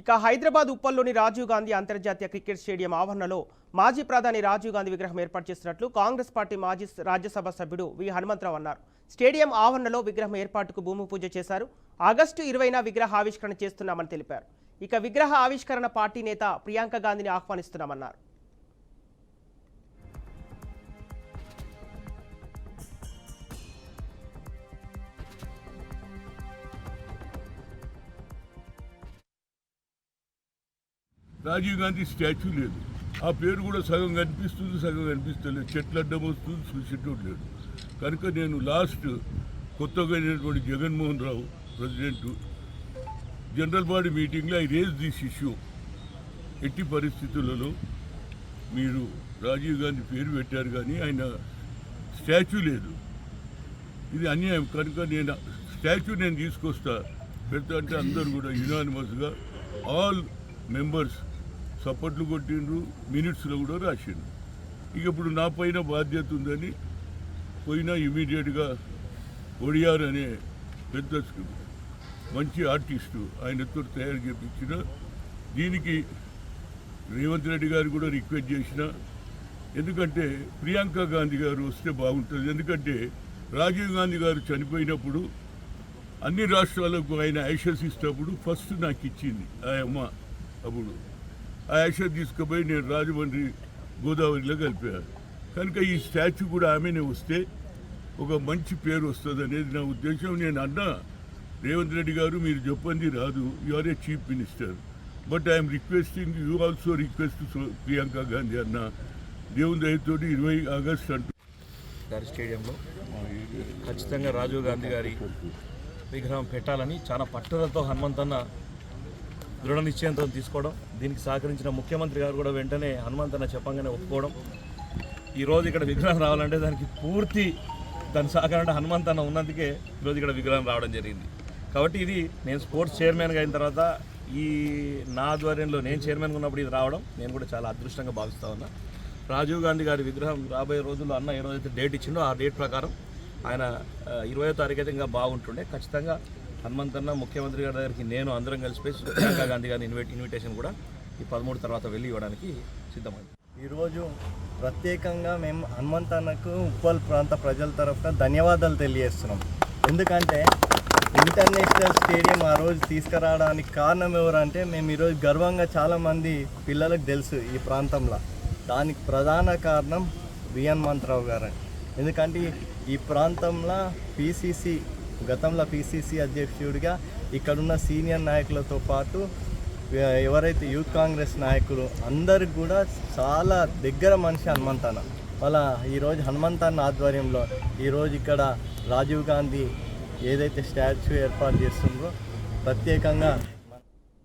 ఇక హైదరాబాద్ ఉప్పల్లోని రాజీవ్ గాంధీ అంతర్జాతీయ cricket stadium ఆవరణలో మాజీ ప్రధాని రాజీవ్ గాంధీ విగ్రహం ఏర్పాటు చేసినట్లు కాంగ్రెస్ పార్టీ మాజీ రాజ్యసభ సభ్యుడు వి. హనుమంతరావు అన్నారు. స్టేడియం ఆవరణలో విగ్రహం ఏర్పాటుకు భూమి పూజ చేశారు. ఆగస్టు ఇరవైన విగ్రహ ఆవిష్కరణ చేస్తున్నామని తెలిపారు. ఇక విగ్రహ ఆవిష్కరణ పార్టీ నేత ప్రియాంక గాంధీని ఆహ్వానిస్తున్నామన్నారు. రాజీవ్ గాంధీ స్టాచ్యూ లేదు. ఆ పేరు కూడా సగం కనిపిస్తుంది సగం కనిపిస్తలేదు. చెట్లు అడ్డం వస్తుంది చూసేటోడు లేడు. కనుక నేను లాస్ట్ కొత్తగా అయినటువంటి Jaganmohan Rao president general body మీటింగ్లో ఐ రేజ్ దిస్ ఇష్యూ. ఎట్టి పరిస్థితులలో మీరు రాజీవ్ గాంధీ పేరు పెట్టారు కానీ ఆయన స్టాచ్యూ లేదు. ఇది అన్యాయం. కనుక నేను స్టాచ్యూ నేను తీసుకొస్తా. పెడతా అంటే అందరూ కూడా యునానిమస్గా ఆల్ మెంబర్స్ సపోర్ట్లు కొట్టిండ్రు మినిట్స్లో కూడా రాసిండ్రు. ఇక ఇప్పుడు నా పైన బాధ్యత ఉందని పోయినా ఇమీడియట్గా ఒడియార్ అనే పెద్ద మంచి ఆర్టిస్టు ఆయనతో తయారు చేపించిన దీనికి రేవంత్ రెడ్డి గారు కూడా రిక్వెస్ట్ చేసిన ఎందుకంటే ప్రియాంక గాంధీ గారు వస్తే బాగుంటుంది. ఎందుకంటే రాజీవ్ గాంధీ గారు చనిపోయినప్పుడు అన్ని రాష్ట్రాలకు ఆయన యాషస్ ఇచ్చినప్పుడు ఫస్ట్ నాకు ఇచ్చింది. ఆ అమ్మ అప్పుడు. ఆ యాక్షన్ తీసుకుపోయి నేను రాజమండ్రి గోదావరిలో కలిపాను. కనుక ఈ స్టాచ్యూ కూడా ఆమెనే వస్తే ఒక మంచి పేరు వస్తుంది అనేది నా ఉద్దేశం. నేను అన్నా రేవంత్ రెడ్డి గారు మీరు చెప్పండి రాదు. You are a chief minister but I'm requesting you also request Priyanka Gandhi అన్న. దేవుని దయతోటి ఇరవై ఆగస్ట్ అంటూ గారి స్టేడియంలో ఖచ్చితంగా రాజీవ్ గాంధీ గారి విగ్రహం పెట్టాలని చాలా పట్టుదలతో హనుమంతన్న దృఢ నిశ్చయంతో తీసుకోవడం దీనికి సహకరించిన ముఖ్యమంత్రి గారు కూడా వెంటనే హనుమంతన్న చెప్పంగానే ఒప్పుకోవడం. ఈరోజు ఇక్కడ విగ్రహం రావాలంటే దానికి పూర్తి దాని సహకారం హనుమంతన్న ఉన్నందుకే ఈరోజు ఇక్కడ విగ్రహం రావడం జరిగింది. కాబట్టి ఇది నేను స్పోర్ట్స్ చైర్మన్గా అయిన తర్వాత ఈ నా ఆధ్వర్యంలో నేను చైర్మన్గా ఉన్నప్పుడు ఇది రావడం నేను కూడా చాలా అదృష్టంగా భావిస్తా ఉన్నా. రాజీవ్ గాంధీ గారి విగ్రహం రాబోయే రోజుల్లో అన్న ఏ రోజైతే డేట్ ఇచ్చిండో ఆ డేట్ ప్రకారం ఆయన ఇరవయో తారీఖు అయితే ఇంకా బాగుంటుండే. ఖచ్చితంగా హనుమంతన్న ముఖ్యమంత్రి గారి దగ్గరికి నేను అందరం కలిసిపోయి ప్రియాంకా గాంధీ గారి ఇన్వైట్ ఇన్విటేషన్ కూడా ఈ పదమూడు తర్వాత వెళ్ళి ఇవ్వడానికి సిద్ధమైంది. ఈరోజు ప్రత్యేకంగా మేము హనుమంతన్నకు ఉప్పల్ ప్రాంత ప్రజల తరఫున ధన్యవాదాలు తెలియజేస్తున్నాం. ఎందుకంటే ఇంటర్నేషనల్ స్టేడియం ఆ రోజు తీసుకురావడానికి కారణం ఎవరంటే మేము ఈరోజు గర్వంగా చాలామంది పిల్లలకు తెలుసు ఈ ప్రాంతంలో. దానికి ప్రధాన కారణం వి హనుమంతరావు గారు. ఎందుకంటే ఈ ప్రాంతంలో పిసిసి గతంలో పిసిసి అధ్యక్షుడిగా ఇక్కడున్న సీనియర్ నాయకులతో పాటు ఎవరైతే యూత్ కాంగ్రెస్ నాయకులు అందరికి కూడా చాలా దగ్గర మనిషి హనుమంతన్న వాళ్ళ ఈరోజు హనుమంతన్న ఆధ్వర్యంలో ఈరోజు ఇక్కడ రాజీవ్ గాంధీ ఏదైతే స్టాచ్యూ ఏర్పాటు చేస్తుందో ప్రత్యేకంగా